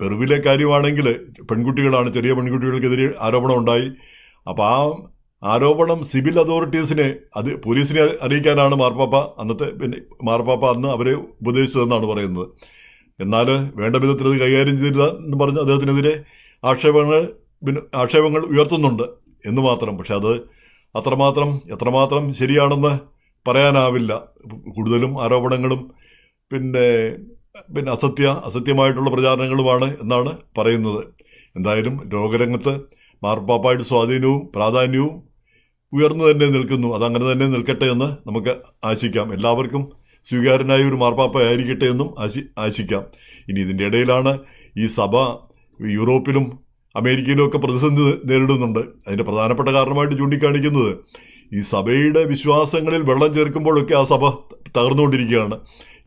പെറുവിലെ കാര്യമാണെങ്കിൽ പെൺകുട്ടികളാണ് ചെറിയ പെൺകുട്ടികൾക്കെതിരെ ആരോപണം ഉണ്ടായി അപ്പോൾ ആ ആരോപണം സിവിൽ അതോറിറ്റീസിനെ അത് പോലീസിനെ അറിയിക്കാനാണ് മാർപ്പാപ്പ അന്നത്തെ പിന്നെ മാർപ്പാപ്പ അന്ന് അവരെ ഉപദേശിച്ചതെന്നാണ് പറയുന്നത്. എന്നാൽ വേണ്ട വിധത്തിൽ അത് കൈകാര്യം ചെയ്തില്ല എന്ന് പറഞ്ഞ് അദ്ദേഹത്തിനെതിരെ ആക്ഷേപങ്ങൾ പിന്നെ ആക്ഷേപങ്ങൾ ഉയർത്തുന്നുണ്ട് എന്ന് മാത്രം. പക്ഷെ അത് അത്രമാത്രം എത്രമാത്രം ശരിയാണെന്ന് പറയാനാവില്ല. കൂടുതലും ആരോപണങ്ങളും പിന്നെ പിന്നെ അസത്യ അസത്യമായിട്ടുള്ള പ്രചാരണങ്ങളുമാണ് എന്നാണ് പറയുന്നത്. എന്തായാലും രോഗരംഗത്ത് മാർപ്പാപ്പായുടെ സ്വാധീനവും പ്രാധാന്യവും ഉയർന്നു തന്നെ നിൽക്കുന്നു. അതങ്ങനെ തന്നെ നിൽക്കട്ടെ എന്ന് നമുക്ക് ആശിക്കാം. എല്ലാവർക്കും സ്വീകാര്യനായ ഒരു മാർപ്പാപ്പ ആയിരിക്കട്ടെ എന്നും ആശി ആശിക്കാം. ഇനി ഇതിന്റെ ഇടയിലാണ് ഈ സഭ യൂറോപ്പിലും അമേരിക്കയിലും ഒക്കെ പ്രതിസന്ധി നേരിടുന്നുണ്ട്. അതിന്റെ പ്രധാനപ്പെട്ട കാരണമായിട്ട് ചൂണ്ടിക്കാണിക്കുന്നത് ഈ സഭയുടെ വിശ്വാസങ്ങളിൽ വെള്ളം ചേർക്കുമ്പോഴൊക്കെ ആ സഭ തകർന്നുകൊണ്ടിരിക്കുകയാണ്.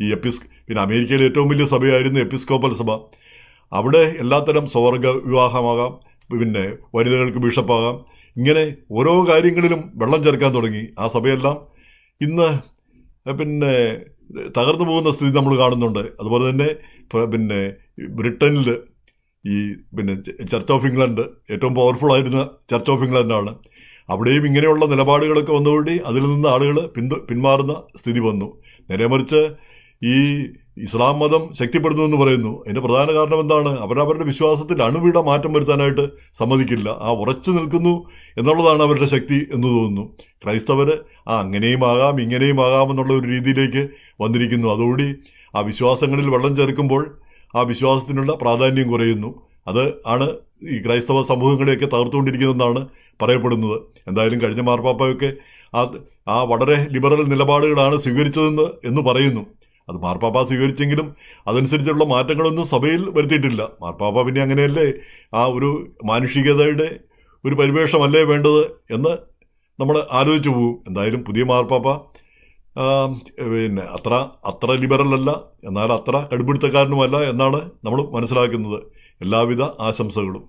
ഈ എപ്പിസ് പിന്നെ അമേരിക്കയിലെ ഏറ്റവും വലിയ സഭയായിരുന്നു എപ്പിസ്കോപ്പൽ സഭ. അവിടെ എല്ലാത്തരം സ്വർഗ വിവാഹമാകാം പിന്നെ വനിതകൾക്ക് ബിഷപ്പാകാം. ഇങ്ങനെ ഓരോ കാര്യങ്ങളിലും വെള്ളം ചേർക്കാൻ തുടങ്ങി ആ സഭയെല്ലാം. ഇന്ന് പിന്നെ തകർന്നു പോകുന്ന സ്ഥിതി നമ്മൾ കാണുന്നുണ്ട്. അതുപോലെ തന്നെ പിന്നെ ബ്രിട്ടനിൽ ഈ പിന്നെ ചർച്ച് ഓഫ് ഇംഗ്ലണ്ട് ഏറ്റവും പവർഫുൾ ആയിരുന്ന ചർച്ച് ഓഫ് ഇംഗ്ലണ്ടാണ്. അവിടെയും ഇങ്ങനെയുള്ള നിലപാടുകളൊക്കെ വന്നുകൂടി അതിൽ നിന്ന് ആളുകൾ പിന്തു പിന്മാറുന്ന സ്ഥിതി വന്നു. നേരെ മറിച്ച് ഈ ഇസ്ലാം മതം ശക്തിപ്പെടുന്നു എന്ന് പറയുന്നു. അതിന്റെ പ്രധാന കാരണം എന്താണ്? അവരവരുടെ വിശ്വാസത്തിൽ അണുവീട മാറ്റം വരുത്താനായിട്ട് സമ്മതിക്കില്ല. ആ ഉറച്ചു നിൽക്കുന്നു എന്നുള്ളതാണ് അവരുടെ ശക്തി എന്ന് തോന്നുന്നു. ക്രൈസ്തവർ ആ അങ്ങനെയും ആകാം ഇങ്ങനെയും ആകാം എന്നുള്ള ഒരു രീതിയിലേക്ക് വന്നിരിക്കുന്നു. അതോടി ആ വിശ്വാസങ്ങളിൽ വെള്ളം ചേർക്കുമ്പോൾ ആ വിശ്വാസത്തിനുള്ള പ്രാധാന്യം കുറയുന്നു. അത് ആണ് ഈ ക്രൈസ്തവ സമൂഹങ്ങളെയൊക്കെ തകർത്തുകൊണ്ടിരിക്കുന്നതെന്നാണ് പറയപ്പെടുന്നത്. എന്തായാലും കഴിഞ്ഞ മാർപ്പാപ്പയൊക്കെ ആ ആ വളരെ ലിബറൽ നിലപാടുകളാണ് സ്വീകരിച്ചതെന്ന് എന്ന് പറയുന്നു. അത് മാർപ്പാപ്പ സ്വീകരിച്ചെങ്കിലും അതനുസരിച്ചുള്ള മാറ്റങ്ങളൊന്നും സഭയിൽ വരുത്തിയിട്ടില്ല. മാർപ്പാപ്പ പിന്നെ അങ്ങനെയല്ലേ? ആ ഒരു മാനുഷികതയുടെ ഒരു പരിവേഷമല്ലേ വേണ്ടത് എന്ന് നമ്മൾ ആലോചിച്ചു പോകും എന്തായാലും പുതിയ മാർപ്പാപ്പ പിന്നെ അത്ര അത്ര ലിബറൽ അല്ല എന്നാൽ അത്ര കടുപിടുത്തക്കാരനുമല്ല എന്നാണ് നമ്മൾ മനസ്സിലാക്കുന്നത്. എല്ലാവിധ ആശംസകളും.